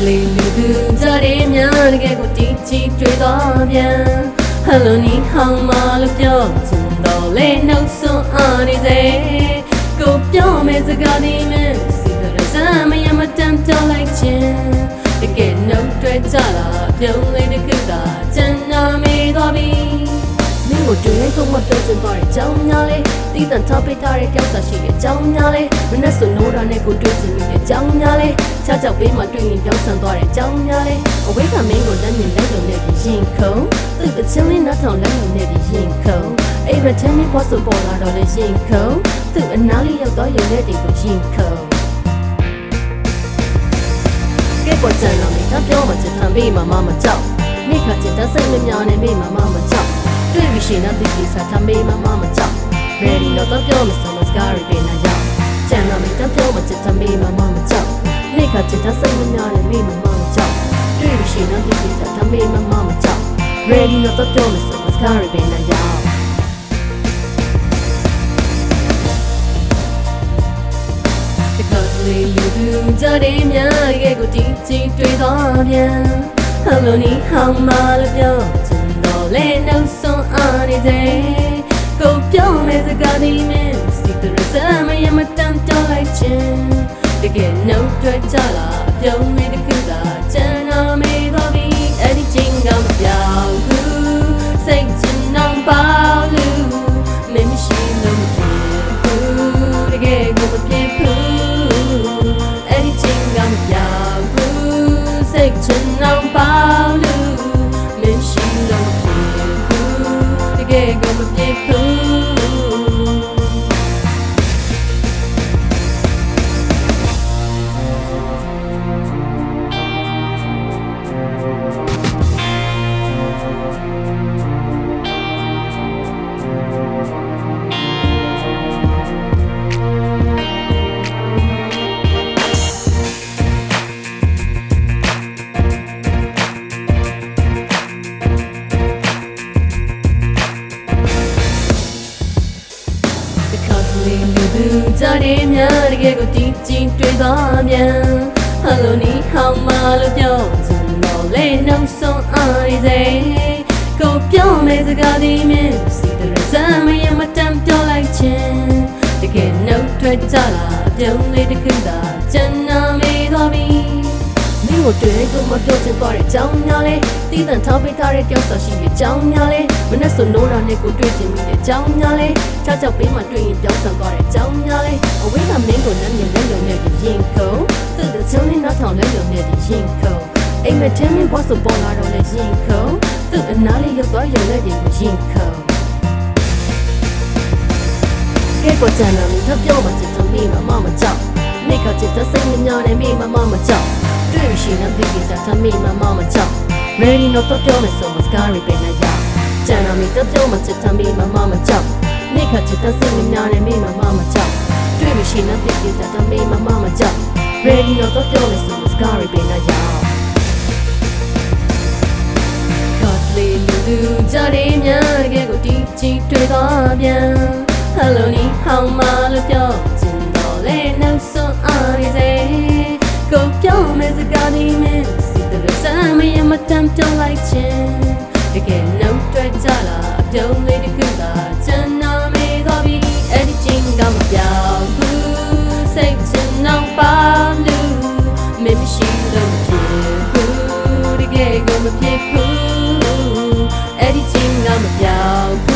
သူကြတဲ့များတကယ်ကိုတီးချီတွေ့သွားပြန်ဟယ်လိုနီဟောင်းမလို့ပြောချင်တော့လေနှုတ်ဆွအားနေစေကိုပြောမယ်စကားဒီမဲ့စီရစမ်းမယမတမ်းပြောလိုက်ခြင်းတကယ်နှုတ်တွေ့ကြလာပြုံးလေးတစ်ခုသာချန်နာမေးသွားပြီမင်း ကိုတွေ့ကုန်မပြောချင်ပါတဲ့အကြောင်းများလေးတီးတန်ထောက်ပိတ်ထားတဲ့ကြောက်စာရှိတဲ့အကြောင်းများလေးမနဲ့ဆိုနိုးတာနဲ့ကိုတွေ့ချင်မိတဲ့အကြောင်းများလေးချားချောက်ပေးမှတွေ့ရင်ပြောင်းဆန်သွားတဲ့အကြောင်းများလေးအဝိကမင်းကိုလက်မြင်လက်လုံးနဲ့ပြီးရင်ခုံသူ့ကချင်းလေးနှထောင်လက်မြင်နဲ့ပြီးရင်ခုံအိမ်မထင်းလေးပေါ်ဆိုပေါ်လာတော့လေရင်ခုံသူ့အနားလေးရောက်တော့ရုံနဲ့တီကိုရင်ခုံကဲပေါ်ချန်တော့မိသားပြောမှချင်တမ်းပေးမှမမကြောက်မိခါချင်တဆိတ်မများနဲ့မိမမမကြောက် တွေ့ပြီးရှင်တဲ့ဒီစားတမ်းပေးမှမမကြောက် ready တော့ပြောမစမစကားရပေးနာရောက်ချန်တော့မိသားပြောမှချင်တမ်းပေးမှမမကြောက်မိခါချင်တဆိတ်မများနဲ့မိမမမကြောက်တွေ့ပြီးရှင်တဲ့ဒီစားတမ်းပေးမှမမကြောက် ready တော့ပြောမစမစကားရပေးနာရောက်တခါတလေလူသူကြတဲ့များရဲ့ကိုတီးချီတွေ့သွားပြန်ဟယ်လိုနီဟောင်းမလို့ပြောချင်တော့လေနှုတ် ဆွအားနေစေကိုပြောမယ်စကားဒီမဲ့စီတရစမ်းမယမတမ်းပြောလိုက်ခြင်းတကယ်နှုတ်တွေ့ကြလာပြုံးလေးတစ်ခုသာချမ်းသာ ဘူးတကယ် များတကယ်ကိုတီးချီတွေ့သွားပြန်ဟယ်လိုနီဟောင်းမလို့ပြောချင်တော့လေနှုတ်ဆုံးအားရစေကိုပြောမယ်စကားဒီမဲ့စီတရစမ်းမယမတမ်းပြောလိုက်ခြင်းတကယ်နှုတ်ထွက်ကြလာပြုံးလေးတစ်ခုသာချန်နာမေးသွားပြီမင်းကိုတွေ့ကိုမပြောချင်တော့တဲ့အကြောင်းများလဲတီးတန်ထောက်ပေးထားတဲ့ကြောက်စာရှိတဲ့အကြောင်းများလဲမနဲ့ဆိုနိုးတာနဲ့ကိုတွေ့ချင်မိတဲ့အကြောင်းများလဲချောက်ချောက်ပေးမှတွေ့ရင်ပြောင်းဆန်သွား မ်မထင်းမဘောဆိုပေါ်လာတော့လေရင်ခုန်သူ့အနားလေးရောက်တော့ရုံနဲ့ရင်ရင်ခုန်ကဲပေါ်ချန်နာမီတော့ပြောမှချင်တယ်မိမမမကြောက်မိကချစ်တဲ့စိတ်ညညနဲ့မိမမမကြောက်တွေ့ရရှိတဲ့ဒီကိစ္စသမီးမမမကြောက် ready တော့ပြောမယ်ဆိုမစကားရပေးနေကြချန်နာမီတော့ပြောမှချစ်တယ်မိမမမကြောက်မိကချစ်တဲ့စိတ်ညညနဲ့မိမမမကြောက်တွေ့ရရှိတဲ့ဒီကိစ္စသမီးမမမကြောက် ready တော့ပြောမယ်ဆိုမစကားရပေး ကြည့်တွေ့တော့ပြန် Hello 你好吗လို့ပြောချင်တော့လေနောက်ဆုံးအားရစေကိုပြောမယ်စကားဒီမင်းစစ်တယ်ဆမ်းမရမတမ်းပြောလိုက်ချင်တကယ်နောက်တွေ့ကြလားအပြုံးလေးတစ်ခုသာကျန်တော့မေးတော့ပြီအဲ့ဒီချင်းကမပြောင်းဘူးစိတ်ချင်တော့ပါလို့မင်းမရှိလို့ဖြစ်ဘူးတကယ်ကိုမဖြစ်ဘူး editing on the block.